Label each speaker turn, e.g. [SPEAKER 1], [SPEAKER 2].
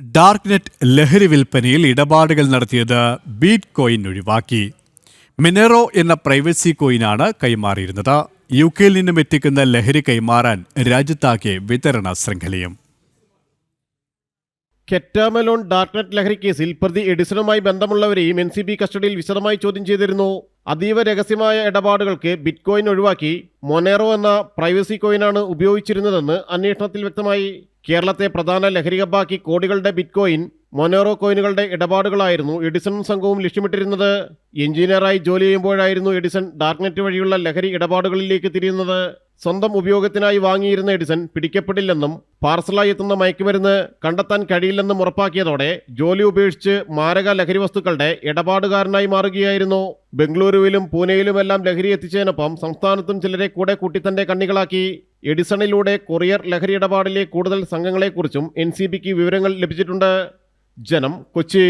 [SPEAKER 1] Dark net ലഹരി വിൽപ്പനയിൽ ഇടപാടുകൾ നടത്തിയത് ബീറ്റ് കോയിൻ ഒഴിവാക്കി. മിനറോ എന്ന പ്രൈവസി കോയിനാണ് കൈമാറിയിരുന്നത്. യു കെയിൽ നിന്നും എത്തിക്കുന്ന ലഹരി കൈമാറാൻ രാജ്യത്താകെ വിതരണ ശൃംഖലയും.
[SPEAKER 2] കെറ്റാമലോൺ ഡാർക്ക്നെറ്റ് ലഹരി കേസിൽ പ്രതി എഡിസണുമായി ബന്ധമുള്ളവരെയും എൻ സി ബി കസ്റ്റഡിയിൽ വിശദമായി ചോദ്യം ചെയ്തിരുന്നു. അതീവ രഹസ്യമായ ഇടപാടുകൾക്ക് ബിറ്റ്കോയിൻ ഒഴിവാക്കി മൊനേറോ എന്ന പ്രൈവസി കോയിനാണ് ഉപയോഗിച്ചിരുന്നതെന്ന് അന്വേഷണത്തിൽ വ്യക്തമായി. കേരളത്തെ പ്രധാന ലഹരി ഹബ്ബാക്കി കോടികളുടെ ബിറ്റ്കോയിൻ മൊനേറോ കോയിനുകളുടെ ഇടപാടുകളായിരുന്നു എഡിസൺ സംഘവും ലക്ഷ്യമിട്ടിരുന്നത്. എഞ്ചിനീയറായി ജോലി ചെയ്യുമ്പോഴായിരുന്നു എഡിസൺ ഡാർക്ക്നെറ്റ് വഴിയുള്ള ലഹരി ഇടപാടുകളിലേക്ക് തിരിയുന്നത്. സ്വന്തം ഉപയോഗത്തിനായി വാങ്ങിയിരുന്ന എഡിസൺ പിടിക്കപ്പെടില്ലെന്നും പാർസലായി എത്തുന്ന മയക്കുമരുന്ന് കണ്ടെത്താൻ കഴിയില്ലെന്നും ഉറപ്പാക്കിയതോടെ ജോലി ഉപേക്ഷിച്ച് മാരക ലഹരി വസ്തുക്കളുടെ ഇടപാടുകാരനായി മാറുകയായിരുന്നു. ബംഗളൂരുവിലും പൂനെയിലുമെല്ലാം ലഹരി എത്തിച്ചതിനൊപ്പം സംസ്ഥാനത്തും ചിലരെ കൂടെ കൂട്ടി തന്റെ കണ്ണികളാക്കി. എഡിസണിലൂടെ കൊറിയർ ലഹരി ഇടപാടിലെ കൂടുതൽ സംഘങ്ങളെക്കുറിച്ചും എൻ സി ബിക്ക് വിവരങ്ങൾ ലഭിച്ചിട്ടുണ്ട്. ജനം കൊച്ചി.